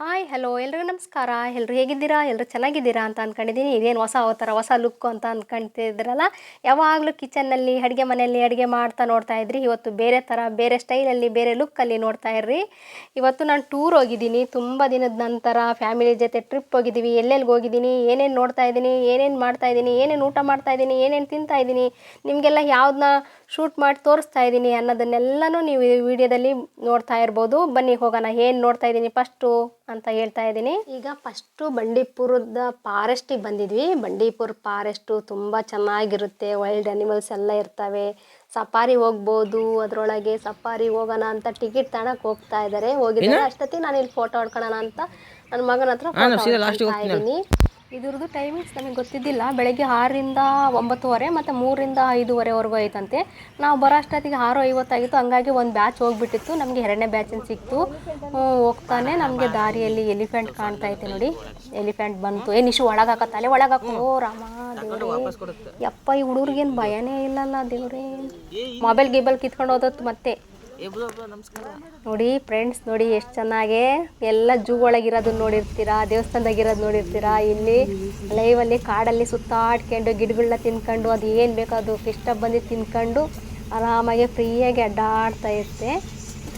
Hi hello ಎಲ್ರಿಗೂ ನಮಸ್ಕಾರ. ಎಲ್ಲರೂ ಹೇಗಿದ್ದೀರಾ? ಎಲ್ಲರೂ ಚೆನ್ನಾಗಿದ್ದೀರಾ ಅಂತ ಅಂದ್ಕೊಂಡಿದ್ದೀನಿ ಇದೇನು ಹೊಸ ಅವತಾರ, ಹೊಸ ಲುಕ್ ಅಂತ ಅಂದ್ಕೊಂತಿದ್ರಲ್ಲ ಯಾವಾಗಲೂ ಕಿಚನ್ನಲ್ಲಿ ಅಡುಗೆ ಮನೆಯಲ್ಲಿ ಅಡುಗೆ ಮಾಡ್ತಾ ನೋಡ್ತಾ ಇದ್ರಿ. ಇವತ್ತು ಬೇರೆ ಥರ ಬೇರೆ ಸ್ಟೈಲಲ್ಲಿ ಬೇರೆ ಲುಕ್ಕಲ್ಲಿ ನೋಡ್ತಾ ಇರ್ರಿ. ಇವತ್ತು ನಾನು ಟೂರ್ ಹೋಗಿದ್ದೀನಿ. ತುಂಬ ದಿನದ ನಂತರ ಫ್ಯಾಮಿಲಿ ಜೊತೆ ಟ್ರಿಪ್ ಹೋಗಿದ್ದೀವಿ. ಎಲ್ಲೆಲ್ಲಿ ಹೋಗಿದ್ದೀನಿ? ಏನೇನು ನೋಡ್ತಾ ಇದ್ದೀನಿ? ಏನೇನು ಮಾಡ್ತಾ ಇದ್ದೀನಿ? ಏನೇನು ಊಟ ಮಾಡ್ತಾ ಇದ್ದೀನಿ? ಏನೇನು ತಿಂತಾ ಇದ್ದೀನಿ? ನಿಮಗೆಲ್ಲ ಯಾವ್ದನ್ನ ಶೂಟ್ ಮಾಡಿ ತೋರಿಸ್ತಾ ಇದ್ದೀನಿ ಅನ್ನೋದನ್ನೆಲ್ಲನೂ ನೀವು ಈ ವಿಡಿಯೋದಲ್ಲಿ ನೋಡ್ತಾ ಇರ್ಬೋದು. ಬನ್ನಿ ಹೋಗೋಣ ಏನು ನೋಡ್ತಾ ಇದ್ದೀನಿ ಫಸ್ಟು ಅಂತ ಹೇಳ್ತಾ ಇದ್ದೀನಿ. ಈಗ ಫಸ್ಟು ಬಂಡೀಪುರದ ಫಾರೆಸ್ಟಿಗೆ ಬಂದಿದ್ವಿ. ಬಂಡೀಪುರ ಫಾರೆಸ್ಟು ತುಂಬ ಚೆನ್ನಾಗಿರುತ್ತೆ. ವೈಲ್ಡ್ ಅನಿಮಲ್ಸ್ ಎಲ್ಲ ಇರ್ತವೆ. ಸಫಾರಿ ಹೋಗ್ಬೋದು ಅದರೊಳಗೆ ಸಫಾರಿ ಹೋಗೋಣ ಅಂತ ಟಿಕೆಟ್ ತಗೊಳಕ್ ಹೋಗ್ತಾ ಇದ್ದಾರೆ ಹೋಗಿದ್ದಾರೆ ಅಷ್ಟೊತ್ತಿಗೆ ನಾನು ಇಲ್ಲಿ ಫೋಟೋ ಹೊಡ್ಕೊಳ್ಳೋಣ ಅಂತ ನನ್ನ ಮಗನ ಹತ್ರ ಇದ್ದೀನಿ. ಇದ್ರದ್ದು ಟೈಮಿಂಗ್ಸ್ ನಮಗೆ ಗೊತ್ತಿದ್ದಿಲ್ಲ. ಬೆಳಗ್ಗೆ ಆರರಿಂದ ಒಂಬತ್ತುವರೆ ಮತ್ತು ಮೂರರಿಂದ ಐದೂವರೆವರೆಗೂ ಐತಂತೆ. ನಾವು ಬರೋ ಅಷ್ಟೊತ್ತಿಗೆ ಆರು ಐವತ್ತಾಗಿತ್ತು ಹಂಗಾಗಿ ಒಂದು ಬ್ಯಾಚ್ ಹೋಗ್ಬಿಟ್ಟಿತ್ತು. ನಮಗೆ ಎರಡನೇ ಬ್ಯಾಚಿನ ಸಿಕ್ತು. ಹೋಗ್ತಾನೆ. ನಮಗೆ ದಾರಿಯಲ್ಲಿ ಎಲಿಫೆಂಟ್ ಕಾಣ್ತಾ ಐತೆ ನೋಡಿ. ಎಲಿಫೆಂಟ್ ಬಂತು. ಏನು ಇಶು ಒಳಗೆ ಹಾಕತ್ತಲೆ ಒಳಗೆ ಹಾಕೋ ರಾಮ ದೇವ್ರೇ. ಯಪ್ಪ, ಈ ಹುಡುಗ್ರಿಗೇನು ಭಯನೇ ಇಲ್ಲಲ್ಲ ದೇವ್ರೇ. ಮೊಬೈಲ್ ಗೀಬಲ್ ಕಿತ್ಕೊಂಡು ಹೋದತ್ತು ಮತ್ತೆ. ನೋಡಿ ಫ್ರೆಂಡ್ಸ್ ನೋಡಿ ಎಷ್ಟು ಚೆನ್ನಾಗೆ ಎಲ್ಲ ಜೂ ಒಳಗಿರೋದನ್ನ ನೋಡಿರ್ತೀರಾ, ದೇವಸ್ಥಾನದಾಗಿರೋದು ನೋಡಿರ್ತೀರಾ, ಇಲ್ಲಿ ಲೈವಲ್ಲಿ ಕಾಡಲ್ಲಿ ಸುತ್ತಾಡ್ಕೊಂಡು ಗಿಡಗಳನ್ನ ತಿನ್ಕೊಂಡು ಅದು ಏನು ಬೇಕೋ ಅದು ಇಷ್ಟ ಬಂದು ತಿನ್ಕೊಂಡು ಆರಾಮಾಗಿ ಫ್ರೀಯಾಗಿ ಅಡ್ಡಾಡ್ತಾ ಇರುತ್ತೆ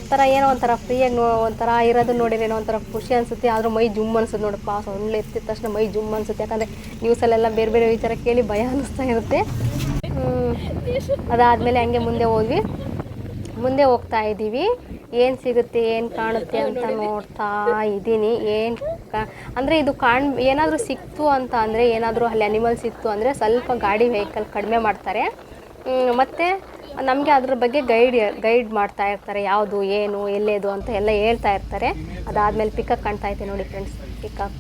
ಒಂಥರ ಏನೋ ಒಂಥರ ಫ್ರೀಯಾಗಿ ನೋ, ಒಂಥರ ಇರೋದು ಏನೋ ಒಂಥರ ಖುಷಿ ಅನಿಸುತ್ತೆ, ಆದರೂ ಮೈ ಜುಮ್ ಅನ್ಸುತ್ತೆ ನೋಡಪ್ಪ ಸೊಳ್ಳೆ ಎತ್ತಿದ ತಕ್ಷಣ ಮೈ ಜುಮ್ ಅನಿಸುತ್ತೆ, ಯಾಕಂದರೆ ನ್ಯೂಸಲ್ಲೆಲ್ಲ ಬೇರೆ ಬೇರೆ ವಿಚಾರ ಕೇಳಿ ಭಯ ಅನ್ನಿಸ್ತಾ ಇರುತ್ತೆ. ಅದಾದಮೇಲೆ ಹಂಗೆ ಮುಂದೆ ಹೋದ್ವಿ ಮುಂದೆ ಹೋಗ್ತಾ ಇದ್ದೀವಿ. ಏನು ಸಿಗುತ್ತೆ, ಏನು ಕಾಣುತ್ತೆ ಅಂತ ನೋಡ್ತಾ ಇದ್ದೀನಿ. ಏನು ಅಂದರೆ ಇದು ಕಾಣ್, ಏನಾದರೂ ಸಿಕ್ತು ಅಂತ ಅಂದರೆ, ಏನಾದರೂ ಅಲ್ಲಿ ಅನಿಮಲ್ಸ್ ಇತ್ತು ಅಂದರೆ ಸ್ವಲ್ಪ ಗಾಡಿ ವೆಹಿಕಲ್ ಕಡಿಮೆ ಮಾಡ್ತಾರೆ. ಮತ್ತು ನಮಗೆ ಅದ್ರ ಬಗ್ಗೆ ಗೈಡ್ ಗೈಡ್ ಮಾಡ್ತಾ ಇರ್ತಾರೆ. ಯಾವುದು, ಏನು, ಎಲ್ಲೇದು ಅಂತ ಎಲ್ಲ ಹೇಳ್ತಾ ಇರ್ತಾರೆ. ಅದಾದಮೇಲೆ ಪಿಕಕ್ ಕಾಣ್ತಾ ಐತೆ ನೋಡಿ ಫ್ರೆಂಡ್ಸ್ ಪಿಕಕ್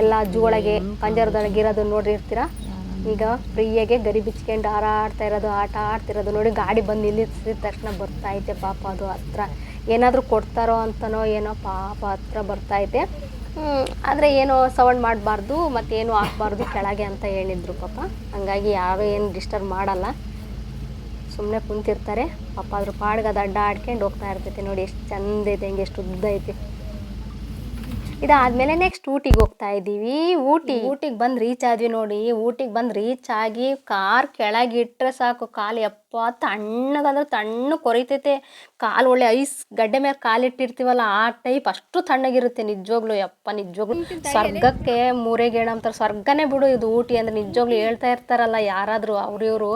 ಎಲ್ಲ ಜೋಳಗೆ ಪಂಜರದೊಳಗೆ ಇರೋದು ನೋಡಿರ್ತೀರ? ಈಗ ಫ್ರೀಯಾಗೆ ಗರಿ ಬಿಚ್ಕೊಂಡು ಹಾರಾಡ್ತಾ ಇರೋದು, ಆಟ ಆಡ್ತಿರೋದು ನೋಡಿ ಗಾಡಿ ಬಂದು ನಿಲ್ಲಿಸಿದ ತಕ್ಷಣ ಬರ್ತಾ ಐತೆ ಪಾಪ ಅದು ಹತ್ರ. ಏನಾದರೂ ಕೊಡ್ತಾರೋ ಅಂತನೋ ಏನೋ ಪಾಪ ಹತ್ರ ಬರ್ತಾ ಐತೆ ಆದರೆ ಏನೋ ಸೌಂಡ್ ಮಾಡಬಾರ್ದು, ಮತ್ತೇನು ಹಾಕ್ಬಾರ್ದು ಕೆಳಗೆ ಅಂತ ಹೇಳಿದ್ರು ಪಾಪ. ಹಂಗಾಗಿ ಯಾರು ಏನು ಡಿಸ್ಟರ್ಬ್ ಮಾಡಲ್ಲ. ಸುಮ್ಮನೆ ಕುಂತಿರ್ತಾರೆ. ಪಾಪ ಅದ್ರ ಪಾಡ್ಗೆ ಅದು ಅಡ್ಡ ಆಡ್ಕೊಂಡು ಹೋಗ್ತಾ ಇರ್ತೈತೆ ನೋಡಿ, ಎಷ್ಟು ಚಂದ ಐತೆ ಹೆಂಗೆ ಎಷ್ಟು ಉದ್ದ ಐತೆ. ಇದಾದ್ಮೇಲೆ ನೆಕ್ಸ್ಟ್ ಊಟಿಗೆ ಹೋಗ್ತಾ ಇದ್ದೀವಿ ಊಟಿ. ಊಟಿಗೆ ಬಂದು ರೀಚ್ ಆದ್ವಿ ನೋಡಿ. ಊಟಿಗೆ ಬಂದು ರೀಚ್ ಆಗಿ ಕಾರ್ ಕೆಳಗೆ ಇಟ್ಟರೆ ಸಾಕು. ಕಾಲು ಯಪ್ಪ, ತಣ್ಣಗಂದ್ರೆ ತಣ್ಣಗೆ ಕೊರಿತೈತೆ. ಕಾಲು ಒಳ್ಳೆ ಐಸ್ ಗಡ್ಡೆ ಮೇಲೆ ಕಾಲಿಟ್ಟಿರ್ತೀವಲ್ಲ ಆ ಟೈಪ್ ಅಷ್ಟು ತಣ್ಣಗಿರುತ್ತೆ ನಿಜವಾಗ್ಲು ಯಪ್ಪ ನಿಜವಾಗ್ಲು ಸ್ವರ್ಗಕ್ಕೆ ಮೂರೇ ಗೇಣ ಅಂತಾರೆ. ಸ್ವರ್ಗನೇ ಬಿಡು ಇದು ಊಟಿ ಅಂದ್ರೆ ನಿಜವಾಗ್ಲು ಹೇಳ್ತಾ ಇರ್ತಾರಲ್ಲ ಯಾರಾದರೂ ಅವ್ರು ಇವರು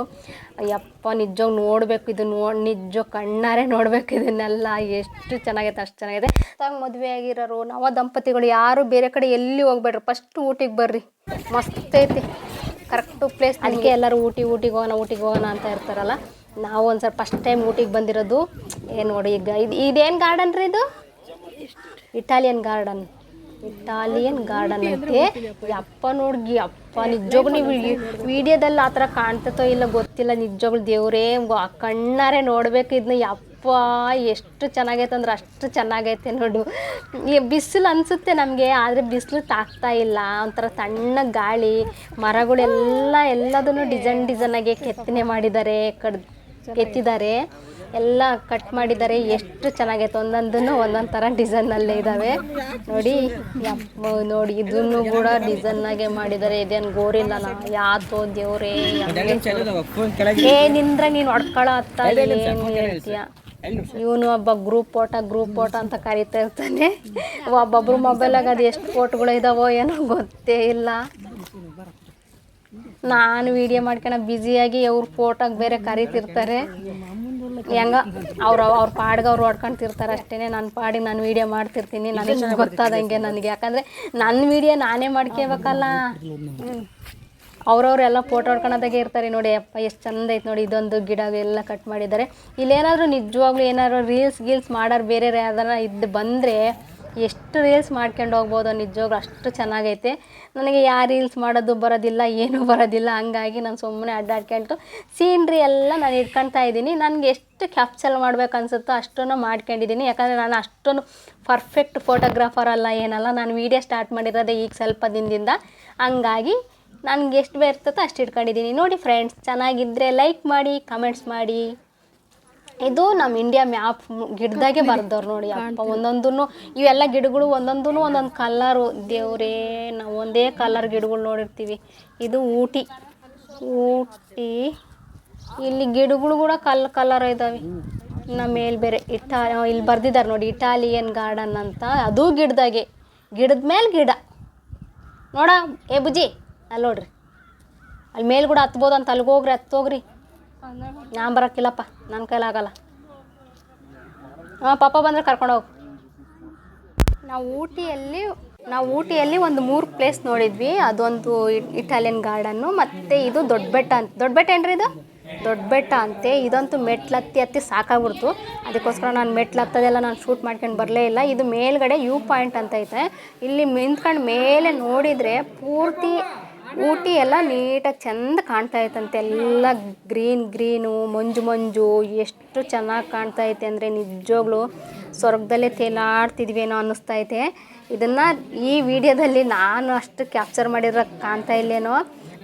ಯಪ್ಪ ನಿಜವಾಗ್ ನೋಡಬೇಕು ಇದು ನೋಡಿ ನಿಜ ಕಣ್ಣಾರೆ ನೋಡ್ಬೇಕು ಇದನ್ನೆಲ್ಲ. ಎಷ್ಟು ಚೆನ್ನಾಗೈತೆ, ಅಷ್ಟು ಚೆನ್ನಾಗಿದೆ ತಾವು ಮದುವೆ ಆಗಿರೋರು ನವ ದಂಪತಿಗಳು ಯಾರು ಬೇರೆ ಕಡೆ ಎಲ್ಲಿ ಹೋಗ್ಬೇಡ್ರಿ? ಫಸ್ಟ್ ಊಟಿಗೆ ಬರ್ರಿ. ಮಸ್ತ್ ಐತಿ. ಕರೆಕ್ಟು ಪ್ಲೇಸ್ ಅದಕ್ಕೆ ಎಲ್ಲರೂ ಊಟಿ ಊಟಿಗೆ ಹೋಗೋಣ ಊಟಿಗೆ ಹೋಗೋಣ ಅಂತ ಇರ್ತಾರಲ್ಲ ನಾವು ಒಂದು ಸ್ವಲ್ಪ ಫಸ್ಟ್ ಟೈಮ್ ಊಟಿಗೆ ಬಂದಿರೋದು ಏನು ನೋಡಿ ಈಗ ಇದು ಇದೇನು ಗಾರ್ಡನ್ ರೀ ಇದು? ಇಟಾಲಿಯನ್ ಗಾರ್ಡನ್ ಇಟಾಲಿಯನ್ ಗಾರ್ಡನ್ ಐತೆ. ಅಪ್ಪ ನೋಡ್ಗಿ ಅಪ್ಪ ನಿಜವಾಗ್ಲು ನೀವು ವಿಡಿಯೋದಲ್ಲಿ ಆ ಥರ ಕಾಣ್ತತೋ ಇಲ್ಲ ಗೊತ್ತಿಲ್ಲ ನಿಜವಾಗ್ಲು ದೇವ್ರೇ ಕಣ್ಣಾರೆ ನೋಡ್ಬೇಕು ಇದನ್ನ ಯಪ್ಪ ಎಷ್ಟು ಚೆನ್ನಾಗೈತೆ ಅಂದ್ರೆ ಅಷ್ಟು ಚೆನ್ನಾಗೈತೆ ನೋಡು. ಬಿಸಿಲು ಅನಿಸುತ್ತೆ ನಮಗೆ ಆದರೆ ಬಿಸಿಲು ತಾಗ್ತಾ ಇಲ್ಲ. ಒಂಥರ ತಣ್ಣಗೆ ಗಾಳಿ ಮರಗಳೆಲ್ಲ ಎಲ್ಲದನ್ನು ಡಿಸೈನ್ ಡಿಸೈನಾಗೆ ಕೆತ್ತನೆ ಮಾಡಿದ್ದಾರೆ ಕಡ್ ಕೆತ್ತಿದ್ದಾರೆ. ಎಲ್ಲ ಕಟ್ ಮಾಡಿದ್ದಾರೆ ಎಷ್ಟು ಚೆನ್ನಾಗೈತೆ. ಒಂದೊಂದನ್ನು ಒಂದೊಂದು ಥರ ಡಿಸೈನಲ್ಲೇ ಇದ್ದಾವೆ ನೋಡಿ ನೋಡಿ ಇದನ್ನು ಕೂಡ ಡಿಸೈನಾಗೆ ಮಾಡಿದ್ದಾರೆ. ಇದೇನು ಗೋರಿಲ್ಲನ? ಯಾತೋ ದೇವ್ರೇ ಏ ನಿಂದ್ರೆ ನೀನು ಹೊಡ್ಕೊಳ್ಳೋ ಅತ್ತ ಏನು ಹೇಳ್ತೀಯ? ಇವನು ಒಬ್ಬ ಗ್ರೂಪ್ ಫೋಟೋ ಗ್ರೂಪ್ ಫೋಟೋ ಅಂತ ಕರಿತಾ ಇರ್ತಾನೆ. ಒಬ್ಬೊಬ್ರು ಮೊಬೈಲಾಗ ಅದು ಎಷ್ಟು ಫೋಟೋಗಳು ಇದಾವೋ ಏನೋ ಗೊತ್ತೇ ಇಲ್ಲ. ನಾನು ವಿಡಿಯೋ ಮಾಡ್ಕೊಂಡು ಬ್ಯುಸಿಯಾಗಿ ಅವ್ರ ಫೋಟೋಗೆ ಬೇರೆ ಕರಿತಿರ್ತಾರೆ. ಹೆಂಗ ಅವ್ರ ಅವ್ರ ಪಾಡ್ಗೆ ಅವ್ರು ಹೊಡ್ಕೊಂತಿರ್ತಾರೆ ಅಷ್ಟೇ ನನ್ನ ಪಾಡಿಗೆ ನಾನು ವಿಡಿಯೋ ಮಾಡ್ತಿರ್ತೀನಿ. ನನಗೆ ಗೊತ್ತಾದಂಗೆ ನನಗೆ. ಯಾಕಂದರೆ ನನ್ನ ವಿಡಿಯೋ ನಾನೇ ಮಾಡ್ಕೋಬೇಕಲ್ಲ. ಅವ್ರವ್ರೆಲ್ಲ ಫೋಟೋ ಹೊಡ್ಕೊಳೋದಾಗೆ ಇರ್ತಾರೆ ನೋಡಿ, ಅಪ್ಪ ಎಷ್ಟು ಚಂದ ಐತೆ ನೋಡಿ, ಇದೊಂದು ಗಿಡ ಎಲ್ಲ ಕಟ್ ಮಾಡಿದ್ದಾರೆ. ಇಲ್ಲೇನಾದರೂ ನಿಜವಾಗ್ಲೂ ಏನಾದ್ರು ರೀಲ್ಸ್ ಗೀಲ್ಸ್ ಮಾಡೋರು ಬೇರೆ ಯಾವ್ದಾರ ಇದ್ದು ಬಂದರೆ ಎಷ್ಟು ರೀಲ್ಸ್ ಮಾಡ್ಕೊಂಡು ಹೋಗ್ಬೋದು ನಿಜವಾಗ್ಲೂ ಅಷ್ಟು ಚೆನ್ನಾಗೈತೆ. ನನಗೆ ಯಾ ರೀಲ್ಸ್ ಮಾಡೋದು ಬರೋದಿಲ್ಲ, ಏನೂ ಬರೋದಿಲ್ಲ, ಹಂಗಾಗಿ ನಾನು ಸುಮ್ಮನೆ ಅಡ್ಡಾಡ್ಕೊಂಡು ಸೀನ್ರಿ ಎಲ್ಲ ನಾನು ಇಟ್ಕೊಳ್ತಾ ಇದ್ದೀನಿ. ನನಗೆ ಎಷ್ಟು ಕ್ಯಾಪ್ಚರ್ ಮಾಡ್ಬೇಕು ಅನ್ಸುತ್ತೋ ಅಷ್ಟನ್ನು ಮಾಡ್ಕೊಂಡಿದ್ದೀನಿ. ಯಾಕಂದರೆ ನಾನು ಅಷ್ಟೊಂದು ಪರ್ಫೆಕ್ಟ್ ಫೋಟೋಗ್ರಾಫರ್ ಅಲ್ಲ, ಏನಲ್ಲ. ನಾನು ವೀಡಿಯೋ ಸ್ಟಾರ್ಟ್ ಮಾಡಿರೋದೇ ಈಗ ಸ್ವಲ್ಪ ದಿನದಿಂದ. ಹಂಗಾಗಿ ನನಗೆ ಎಷ್ಟು ಬೇರ್ತದೋ ಅಷ್ಟು ಇಟ್ಕೊಂಡಿದ್ದೀನಿ. ನೋಡಿ ಫ್ರೆಂಡ್ಸ್ ಚೆನ್ನಾಗಿದ್ದರೆ ಲೈಕ್ ಮಾಡಿ ಕಮೆಂಟ್ಸ್ ಮಾಡಿ. ಇದು ನಮ್ಮ ಇಂಡಿಯಾ ಮ್ಯಾಪ್ ಗಿಡದಾಗೆ ಬರ್ದವ್ರು ನೋಡಿ ಅಪ್ಪ. ಒಂದೊಂದೂ ಇವೆಲ್ಲ ಗಿಡಗಳು ಒಂದೊಂದು ಒಂದೊಂದು ಕಲ್ಲರು ದೇವ್ರೇ ನಾವು ಒಂದೇ ಕಲರ್ ಗಿಡಗಳು ನೋಡಿರ್ತೀವಿ. ಇದು ಊಟಿ. ಊಟಿ. ಇಲ್ಲಿ ಗಿಡಗಳು ಕೂಡ ಕಲ್ ಕಲರ್ ಇದ್ದಾವೆ ನಮ್ಮ ಮೇಲೆ ಬೇರೆ ಇಟಾ ಇಲ್ಲಿ ಬರ್ದಿದ್ದಾರೆ ನೋಡಿ ಇಟಾಲಿಯನ್ ಗಾರ್ಡನ್ ಅಂತ. ಅದು ಗಿಡದಾಗೆ. ಗಿಡದ ಮೇಲೆ ಗಿಡ. ನೋಡ ಏ ಬುಜ್ಜಿ. ಅಲ್ಲಿ ನೋಡ್ರಿ. ಅಲ್ಲಿ ಮೇಲೆ ಕೂಡ ಹತ್ಬೋದು ಅಂತ ಅಲ್ಲಿಗೆ ಹೋಗ್ರಿ ಹತ್ತೋಗ್ರಿ ನಾನು ಬರೋಕ್ಕಿಲ್ಲಪ್ಪ ನನ್ನ ಕೈಲಾಗಲ್ಲ ಹಾಂ, ಪಾಪ ಬಂದರೆ ಕರ್ಕೊಂಡು ಹೋಗು. ನಾವು ಊಟಿಯಲ್ಲಿ ನಾವು ಊಟಿಯಲ್ಲಿ ಒಂದು ಮೂರು ಪ್ಲೇಸ್ ನೋಡಿದ್ವಿ. ಅದೊಂದು ಇಟಾಲಿಯನ್ ಗಾರ್ಡನ್ನು, ಮತ್ತು ಇದು ದೊಡ್ಡ ಬೆಟ್ಟ ಅಂತ ದೊಡ್ಡ ಬೆಟ್ಟ ಏನ್ರಿ ಇದು? ದೊಡ್ಡ ಬೆಟ್ಟ ಅಂತೆ. ಇದಂತೂ ಮೆಟ್ಲು ಹತ್ತಿ ಸಾಕಾಗ್ಬಿಡ್ತು. ಅದಕ್ಕೋಸ್ಕರ ನಾನು ಮೆಟ್ಲು ಹತ್ತದೆಲ್ಲ ನಾನು ಶೂಟ್ ಮಾಡ್ಕೊಂಡು ಬರಲೇ ಇಲ್ಲ. ಇದು ಮೇಲ್ಗಡೆ ಯೂ ಪಾಯಿಂಟ್ ಅಂತ ಐತೆ. ಇಲ್ಲಿ ನಿಂತ್ಕೊಂಡು ಮೇಲೆ ನೋಡಿದರೆ ಪೂರ್ತಿ ಊಟಿ ಎಲ್ಲ ನೀಟಾಗಿ ಚೆಂದ ಕಾಣ್ತಾ ಐತಂತೆ ಎಲ್ಲ ಗ್ರೀನ್ ಗ್ರೀನು, ಮಂಜು ಮಂಜು, ಎಷ್ಟು ಚೆನ್ನಾಗಿ ಕಾಣ್ತಾ ಐತೆ ಅಂದರೆ ನಿಜವಾಗ್ಲೂ ಸ್ವರ್ಗದಲ್ಲೇ ತೇಲಾಡ್ತಿದ್ವೇನೋ ಅನ್ನಿಸ್ತಾ ಐತೆ. ಇದನ್ನು ಈ ವಿಡಿಯೋದಲ್ಲಿ ನಾನು ಅಷ್ಟು ಕ್ಯಾಪ್ಚರ್ ಮಾಡಿರೋ ಕಾಣ್ತಾ ಇಲ್ಲೇನೋ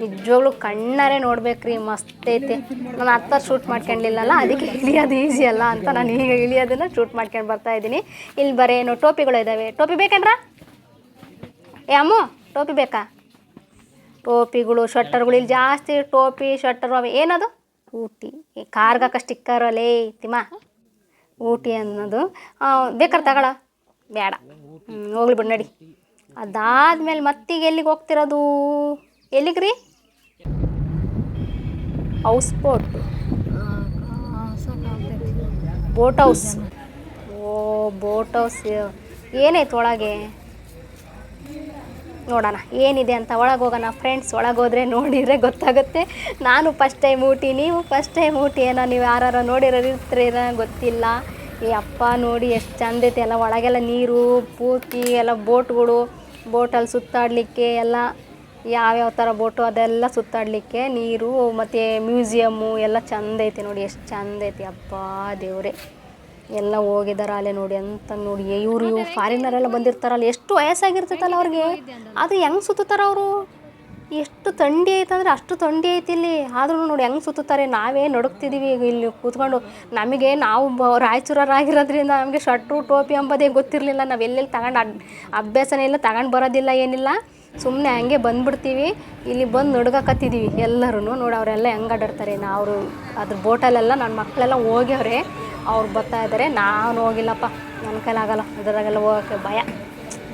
ನಿಜವಾಗ್ಲೂ ಕಣ್ಣಾರೆ ನೋಡ್ಬೇಕ್ರಿ, ಮಸ್ತ್ ಐತೆ. ನಾನು ಹತ್ತ ಶೂಟ್ ಮಾಡ್ಕೊಂಡಿಲ್ಲಲ್ಲ, ಅದಕ್ಕೆ ಇಳಿಯೋದು ಈಸಿ ಅಲ್ಲ ಅಂತ ನಾನು ಈಗ ಇಳಿಯೋದನ್ನು ಶೂಟ್ ಮಾಡ್ಕೊಂಡು ಬರ್ತಾ ಇದ್ದೀನಿ. ಇಲ್ಲಿ ಬರೇನು ಟೋಪಿಗಳು ಇದ್ದಾವೆ ಟೋಪಿ ಬೇಕೇನ್ರ? ಏ ಅಮ್ಮು, ಟೋಪಿ ಬೇಕಾ? ಟೋಪಿಗಳು ಶಟ್ಟರ್ಗಳು ಇಲ್ಲಿ ಜಾಸ್ತಿ ಟೋಪಿ ಶಟ್ಟರು ಅವೆ. ಏನದು? ಊಟಿ. ಈ ಕಾರ್ಗಕ್ಕ ಸ್ಟಿಕ್ಕರ್ ಅಲೇ ತಿಮ್ಮ. ಊಟಿ ಅನ್ನೋದು. ಬೇಕಾರೆ ತಗಳ. ಬೇಡ. ಹ್ಞೂ ಹೋಗ್ಲಿ ಬಿಡು, ನಡಿ. ಅದಾದ್ಮೇಲೆ ಮತ್ತೀಗ ಎಲ್ಲಿಗೆ ಹೋಗ್ತಿರೋದು? ಎಲ್ಲಿಗೆ ರೀ ಹೌಸ್ ಬೋಟ್ ಬೋಟ್ ಹೌಸ್ ಓ ಬೋಟ್ ಹೌಸ್ ಏನೈತೆ ಒಳಗೆ? ನೋಡೋಣ, ಏನಿದೆ ಅಂತ ಒಳಗೆ ಹೋಗೋಣ ಫ್ರೆಂಡ್ಸ್ ಒಳಗೆ ಹೋದರೆ ನೋಡಿದರೆ ಗೊತ್ತಾಗುತ್ತೆ. ನಾನು ಫಸ್ಟ್ ಟೈಮ್ ಊಟಿ, ನೀವು ಫಸ್ಟ್ ಟೈಮ್ ಊಟಿ ಏನೋ ನೀವು ಯಾರು ನೋಡಿರೋ ಇರ್ತೀರ ಗೊತ್ತಿಲ್ಲ. ಈ ಅಪ್ಪ ನೋಡಿ ಎಷ್ಟು ಚಂದ ಐತೆ, ಎಲ್ಲ ಒಳಗೆಲ್ಲ ನೀರು, ಪೂರ್ತಿ ಎಲ್ಲ ಬೋಟ್ಗಳು ಬೋಟಲ್ಲಿ ಸುತ್ತಾಡಲಿಕ್ಕೆ ಎಲ್ಲ ಯಾವ್ಯಾವ ಥರ ಬೋಟು ಅದೆಲ್ಲ ಸುತ್ತಾಡಲಿಕ್ಕೆ ನೀರು, ಮತ್ತು ಮ್ಯೂಸಿಯಮ್ಮು ಎಲ್ಲ ಚಂದ ಐತೆ ನೋಡಿ, ಎಷ್ಟು ಚಂದ ಐತಿ ಅಪ್ಪ ದೇವ್ರೆ. ಎಲ್ಲ ಹೋಗಿದಾರ ಅಲ್ಲೇ ನೋಡಿ ಅಂತ ನೋಡಿ. ಇವರು ಇವು ಫಾರಿನರೆಲ್ಲ ಬಂದಿರ್ತಾರಲ್ಲ, ಎಷ್ಟು ವಯಸ್ಸಾಗಿರ್ತೈತಲ್ಲ ಅವ್ರಿಗೆ? ಅದು ಹೆಂಗೆ ಸುತ್ತಾರ ಅವರು? ಎಷ್ಟು ಥಂಡಿ ಐತಂದ್ರೆ ಅಷ್ಟು ಥಂಡಿ ಐತಿ ಇಲ್ಲಿ. ಆದ್ರೂ ನೋಡಿ ಹೆಂಗೆ ಸುತ್ತಾರೆ ನಾವೇ ನಡುಕ್ತಿದ್ದೀವಿ ಇಲ್ಲಿ ಕೂತ್ಕೊಂಡು. ನಮಗೆ ನಾವು ಬ ನಮಗೆ ಶರ್ಟು, ಟೋಪಿ ಅಂಬೋದೇ ಗೊತ್ತಿರಲಿಲ್ಲ. ನಾವು ಎಲ್ಲೆಲ್ಲಿ ತಗೊಂಡು ಅಡ್, ಅಭ್ಯಾಸನೇ ಇಲ್ಲ, ತಗೊಂಡು ಬರೋದಿಲ್ಲ, ಏನಿಲ್ಲ. ಸುಮ್ಮನೆ ಹಂಗೆ ಬಂದ್ಬಿಡ್ತೀವಿ. ಇಲ್ಲಿ ಬಂದು ನಡ್ಗಕತ್ತಿದ್ದೀವಿ ಎಲ್ಲರೂ ನೋಡಿ, ಅವರೆಲ್ಲ ಹೆಂಗೆ ಅಡ್ಡಾಡ್ತಾರೆ. ನಾವು ಅದ್ರ ಬೋಟಲ್ಲೆಲ್ಲ ನನ್ನ ಮಕ್ಕಳೆಲ್ಲ ಹೋಗ್ಯವ್ರೆ. ಅವ್ರು ಬರ್ತಾ ಇದ್ದಾರೆ ನಾನು ಹೋಗಿಲ್ಲಪ್ಪ. ನನ್ನ ಕೈಲಾಗಲ್ಲ. ಅದರಾಗೆಲ್ಲ ಹೋಗೋಕ್ಕೆ ಭಯ.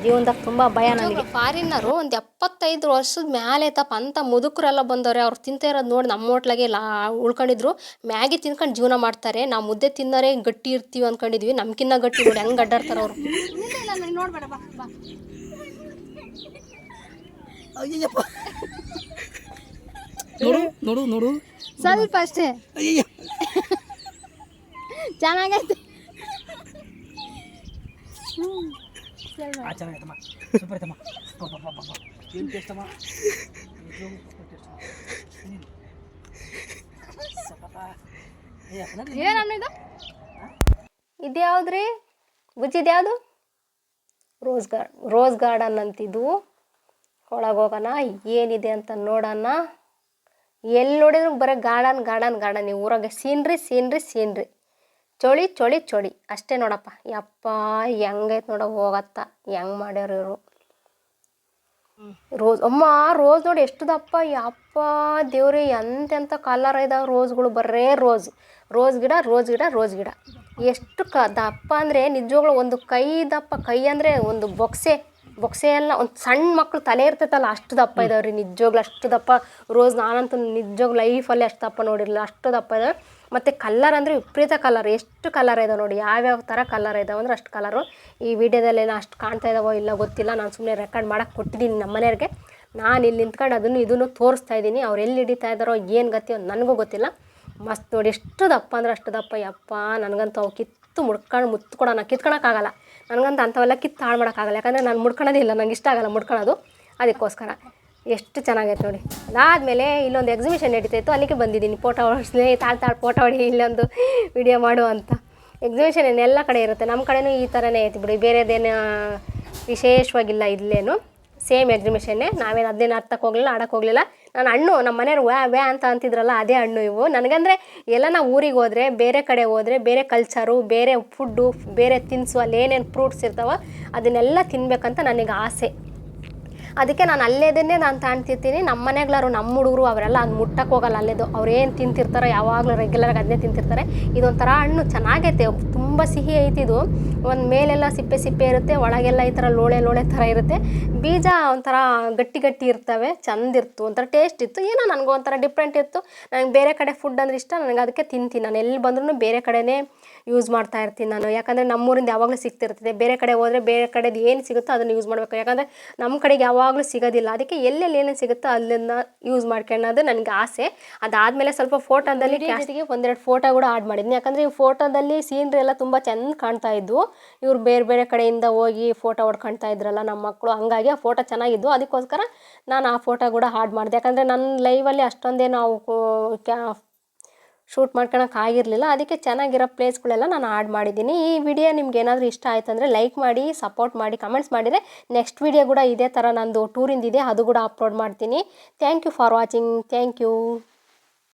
ಜೀವನದಾಗ ತುಂಬ ಭಯ ನನಗೆ. ಫಾರಿನ್ನರು ಒಂದು ಎಪ್ಪತ್ತೈದು ವರ್ಷದ ಮೇಲೆ ತಪ್ಪ ಅಂತ ಮುದುಕರೆಲ್ಲ ಬಂದವ್ರೆ. ಅವ್ರು ತಿಂತಾ ಇರೋದು ನೋಡಿ ನಮ್ಮ ಹೋಟ್ಲಾಗೆ ಲಾ ಉಳ್ಕೊಂಡಿದ್ರು. ಮ್ಯಾಗಿ ತಿನ್ಕೊಂಡು ಜೀವನ ಮಾಡ್ತಾರೆ. ನಾವು ಮುದ್ದೆ ತಿನ್ನೋರೆ ಗಟ್ಟಿ ಇರ್ತೀವಿ ಅಂದ್ಕೊಂಡಿದ್ವಿ ನಮ್ಕಿನ್ನ ಗಟ್ಟಿ ನೋಡಿ ಹೆಂಗೆ ಅಡ್ಡಾಡ್ತಾರೆ ಅವರು. ನೋಡ್ಬೇಡ ಬಾ ಬಾ ಅಯ್ಯಪ್ಪ ನೋಡು ನೋಡು ನೋಡು. ಸ್ವಲ್ಪ ಅಷ್ಟೇ. ಚೆನ್ನಾಗೈತೆ. ಆ ಚೆನ್ನಾಗೈತಮ್ಮ ಸೂಪರ್ ಐತಮ್ಮ ಏನು ಟೇಸ್ಟ್ ಅಮ್ಮ? ಏನನ್ನಿದು ಇದ್ಯಾವ್ದ್ರಿ ಬುಜ್ಜಿ ಇದ್ಯಾವುದು ರೋಸ್ ಗಾರ್ಡ್ ರೋಸ್ ಗಾರ್ಡನ್ ಅಂತಿದ್ವು ಒಳಗೆ ಹೋಗೋಣ ಏನಿದೆ ಅಂತ ನೋಡೋಣ. ಎಲ್ಲಿ ನೋಡಿದ್ರು ಬರೀ ಗಾರ್ಡನ್ ಗಾರ್ಡನ್ ಗಾರ್ಡನ್. ಈ ಊರಾಗ ಸೀನ್ರಿ ಸೀನ್ರಿ ಸೀನ್ರಿ. ಚಳಿ ಚಳಿ ಚಳಿ. ಅಷ್ಟೇ ನೋಡಪ್ಪ. ಯಪ್ಪ ಹೆಂಗೈತೆ ನೋಡ ಹೋಗತ್ತ. ಹೆಂಗ್ ಮಾಡ್ಯಾರ ಇವರು. ರೋಸ್ ಅಮ್ಮ ರೋಸ್ ನೋಡಿ ಎಷ್ಟು ದಪ್ಪ ಯಪ್ಪ ದೇವ್ರಿ ಎಂತೆಂಥ ಕಲರ್ ಇದಾವೆ ರೋಸ್ಗಳು. ಬರ್ರೇ ರೋಸ್. ರೋಸ್ ಗಿಡ ರೋಸ್ ಗಿಡ ರೋಸ್ ಗಿಡ. ಎಷ್ಟು ಕ ದಪ್ಪ ಅಂದರೆ ನಿಜವಾಗ್ಲು ಒಂದು ಕೈ ದಪ್ಪ. ಕೈ ಅಂದರೆ ಒಂದು ಬೊಕ್ಸೆ. ಬೊಕ್ಸೆ ಎಲ್ಲ ಒಂದು ಸಣ್ಣ ಮಕ್ಳು ತಲೆ ಇರ್ತೈತಲ್ಲ ಅಷ್ಟು ದಪ್ಪ ಇದಾವ್ರಿ. ನಿಜವಾಗ್ಲು ಅಷ್ಟು ದಪ್ಪ. ರೋಸ್ ನಾನಂತೂ ನಿಜವಾಗ್ಲು ಲೈಫಲ್ಲಿ ಅಷ್ಟು ದಪ್ಪ ನೋಡಿರಲಿಲ್ಲ. ಅಷ್ಟು ದಪ್ಪ ಇದಾವೆ. ಮತ್ತು ಕಲ್ಲರ್ ಅಂದರೆ ವಿಪರೀತ ಕಲರ್ ಎಷ್ಟು ಕಲರ್ ಇದಾವೆ ನೋಡಿ, ಯಾವ್ಯಾವ ಥರ ಕಲರ್ ಇದಾವೆ ಅಂದ್ರೆ ಅಷ್ಟು ಕಲರು ಈ ವಿಡಿಯೋದಲ್ಲೇನೋ ಅಷ್ಟು ಕಾಣ್ತಾ ಇದಾವೋ ಇಲ್ಲ ಗೊತ್ತಿಲ್ಲ, ನಾನು ಸುಮ್ಮನೆ ರೆಕಾರ್ಡ್ ಮಾಡೋಕ್ಕೆ ಕೊಟ್ಟಿದ್ದೀನಿ ನಮ್ಮ ಮನೆಯವ್ರಿಗೆ. ನಾನು ಇಲ್ಲಿ ನಿಂತ್ಕೊಂಡು ಅದನ್ನು ಇದನ್ನು ತೋರಿಸ್ತಾ ಇದ್ದೀನಿ ಅವ್ರು ಎಲ್ಲಿ ಹಿಡಿತಾ ಇದ್ದಾರೋ ಏನು ಗತಿಯೋ ನನಗೂ ಗೊತ್ತಿಲ್ಲ. ಮಸ್ತ್ ನೋಡಿ, ಎಷ್ಟು ದಪ್ಪ ಅಂದ್ರೆ ಅಷ್ಟು ದಪ್ಪ. ಯಪ್ಪ, ನನಗಂತೂ ಅವು ಕಿತ್ತು ಮುಡ್ಕೊಂಡು ಮುತ್ಕೊಡೋಣ ಕಿತ್ಕೊಳಕ್ಕಾಗಲ್ಲ ನನಗಂತ ಅಂಥವೆಲ್ಲ ಕಿತ್ತು ಹಾಳು ಮಾಡೋಕ್ಕಾಗಲ್ಲ ಯಾಕಂದರೆ ನಾನು ಮುಡ್ಕೊಳೋದೇ ಇಲ್ಲ, ನಂಗೆ ಇಷ್ಟ ಆಗಲ್ಲ ಮುಡ್ಕೊಳೋದು. ಅದಕ್ಕೋಸ್ಕರ. ಎಷ್ಟು ಚೆನ್ನಾಗೈತೆ ನೋಡಿ. ಅದಾದಮೇಲೆ ಇಲ್ಲೊಂದು ಎಕ್ಸಿಬಿಷನ್ ನಡೀತಾಯಿತ್ತು ಅಲ್ಲಿಗೆ ಬಂದಿದ್ದೀನಿ. ಫೋಟೋ ಸ್ನೇಹಿತ ತಾಳ್ ತಾಳ್ ಫೋಟೋ ಹೊಡಿ, ಇಲ್ಲೊಂದು ವಿಡಿಯೋ ಮಾಡು ಅಂತ. ಎಕ್ಸಿಬಿಷನ್ ಎಲ್ಲ ಕಡೆ ಇರುತ್ತೆ. ನಮ್ಮ ಕಡೆನೂ ಈ ಥರನೇ ಐತಿ ಬಿಡಿ. ಬೇರೆದೇನು ವಿಶೇಷವಾಗಿಲ್ಲ ಇಲ್ಲೇನು. ಸೇಮ್ ಎಕ್ಸಿಬಿಷನ್ನೇ ನಾವೇನು ಅದೇನು ಅರ್ಥಕ್ಕೆ ಹೋಗಲಿಲ್ಲ ಆಡಕ್ಕೆ ಹೋಗಲಿಲ್ಲ. ನಾನು ಹಣ್ಣು ನಮ್ಮ ಮನೆಯವ್ರು ವ್ಯಾ ವ್ಯಾ ಅಂತ ಅಂತಿದ್ರಲ್ಲ, ಅದೇ ಹಣ್ಣು ಇವು. ನನಗಂದರೆ ಎಲ್ಲ ನಾವು ಊರಿಗೆ ಹೋದರೆ, ಬೇರೆ ಕಡೆ ಹೋದರೆ, ಬೇರೆ ಕಲ್ಚರು ಬೇರೆ ಫುಡ್ಡು ಬೇರೆ ತಿನಿಸು ಅಲ್ಲಿ ಏನೇನು ಫ್ರೂಟ್ಸ್ ಇರ್ತಾವೋ, ಅದನ್ನೆಲ್ಲ ತಿನ್ನಬೇಕಂತ ನನಗೆ ಆಸೆ. ಅದಕ್ಕೆ ನಾನು ಅಲ್ಲೇದನ್ನೇ ನಾನು ತಾಣ್ತಿರ್ತೀನಿ. ನಮ್ಮ ಮನೆಗಳರು, ನಮ್ಮ ಹುಡುಗರು ಅವರೆಲ್ಲ ಅದು ಮುಟ್ಟಕ್ಕೆ ಹೋಗಲ್ಲ ಅಲ್ಲೇದು. ಅವ್ರು ಏನು ತಿಂತಿರ್ತಾರೋ ಯಾವಾಗಲೂ ರೆಗ್ಯುಲರಾಗಿ ಅದನ್ನೇ ತಿಂತಿರ್ತಾರೆ. ಇದೊಂಥರ ಹಣ್ಣು ಚೆನ್ನಾಗೈತೆ. ತುಂಬ ಸಿಹಿ ಐತಿ ಇದು. ಒಂದು ಮೇಲೆಲ್ಲ ಸಿಪ್ಪೆ ಸಿಪ್ಪೆ ಇರುತ್ತೆ, ಒಳಗೆಲ್ಲ ಈ ಥರ ಲೋಳೆ ಲೋಳೆ ಥರ ಇರುತ್ತೆ. ಬೀಜ ಒಂಥರ ಗಟ್ಟಿ ಗಟ್ಟಿ ಇರ್ತವೆ ಚಂದಿರ್ತು ಒಂಥರ ಟೇಸ್ಟ್ ಇತ್ತು. ಏನೋ ನನಗೂ ಒಂಥರ ಡಿಫ್ರೆಂಟ್ ಇತ್ತು. ನನಗೆ ಬೇರೆ ಕಡೆ ಫುಡ್ ಅಂದ್ರೆ ಇಷ್ಟ. ನನಗೆ ಅದಕ್ಕೆ ತಿಂತೀನಿ. ನಾನು ಎಲ್ಲಿ ಬಂದ್ರೂ ಬೇರೆ ಕಡೆನೇ ಯೂಸ್ ಮಾಡ್ತಾ ಇರ್ತೀನಿ ನಾನು. ಯಾಕಂದರೆ ನಮ್ಮೂರಿಂದ ಯಾವಾಗಲೂ ಸಿಗ್ತಿರ್ತದೆ. ಬೇರೆ ಕಡೆ ಹೋದರೆ ಬೇರೆ ಕಡೆದು ಏನು ಸಿಗುತ್ತೋ ಅದನ್ನು ಯೂಸ್ ಮಾಡಬೇಕು. ಯಾಕಂದರೆ ನಮ್ಮ ಕಡೆಗೆ ಯಾವಾಗಲೂ ಸಿಗೋದಿಲ್ಲ. ಅದಕ್ಕೆ ಎಲ್ಲೆಲ್ಲಿ ಏನೇನು ಸಿಗುತ್ತೋ ಅಲ್ಲಿಂದ ಯೂಸ್ ಮಾಡ್ಕೊಳ್ಳೋದು ನನಗೆ ಆಸೆ. ಅದಾದಮೇಲೆ ಸ್ವಲ್ಪ ಫೋಟೋದಲ್ಲಿ ಜೊತೆಗೆ ಒಂದೆರಡು ಫೋಟೋ ಕೂಡ ಆಡ್ ಮಾಡಿದ್ನಿ. ಯಾಕಂದರೆ ಈ ಫೋಟೋದಲ್ಲಿ ಸೀನ್ರಿ ಎಲ್ಲ ತುಂಬ ಚೆಂದ ಕಾಣ್ತಾ ಇದ್ವು. ಇವ್ರು ಬೇರೆ ಬೇರೆ ಕಡೆಯಿಂದ ಹೋಗಿ ಫೋಟೋ ಹೊಡ್ಕೊಳ್ತಾ ಇದ್ರಲ್ಲ ನಮ್ಮ ಮಕ್ಕಳು ಹಂಗಾಗಿ ಆ ಫೋಟೋ ಚೆನ್ನಾಗಿದ್ವು. ಅದಕ್ಕೋಸ್ಕರ ನಾನು ಆ ಫೋಟೋ ಕೂಡ ಹಾಡ್ ಮಾಡಿದೆ. ಯಾಕಂದರೆ ನನ್ನ ಲೈವಲ್ಲಿ ಅಷ್ಟೊಂದೇನು ಅವು ಕ್ಯಾ ಶೂಟ್ ಮಾಡ್ಕೊಳಕ್ಕೆ ಆಗಿರಲಿಲ್ಲ. ಅದಕ್ಕೆ ಚೆನ್ನಾಗಿರೋ ಪ್ಲೇಸ್ಗಳೆಲ್ಲ ನಾನು ಆಡ್ ಮಾಡಿದ್ದೀನಿ. ಈ ವಿಡಿಯೋ ನಿಮ್ಗೆ ಏನಾದರೂ ಇಷ್ಟ ಆಯ್ತು ಅಂದರೆ ಲೈಕ್ ಮಾಡಿ ಸಪೋರ್ಟ್ ಮಾಡಿ ಕಮೆಂಟ್ಸ್ ಮಾಡಿದರೆ ನೆಕ್ಸ್ಟ್ ವಿಡಿಯೋ ಕೂಡ ಇದೇ ಥರ ನಂದು ಟೂರಿಂದಿದೆ ಅದು ಕೂಡ ಅಪ್ಲೋಡ್ ಮಾಡ್ತೀನಿ. Thank you for watching thank you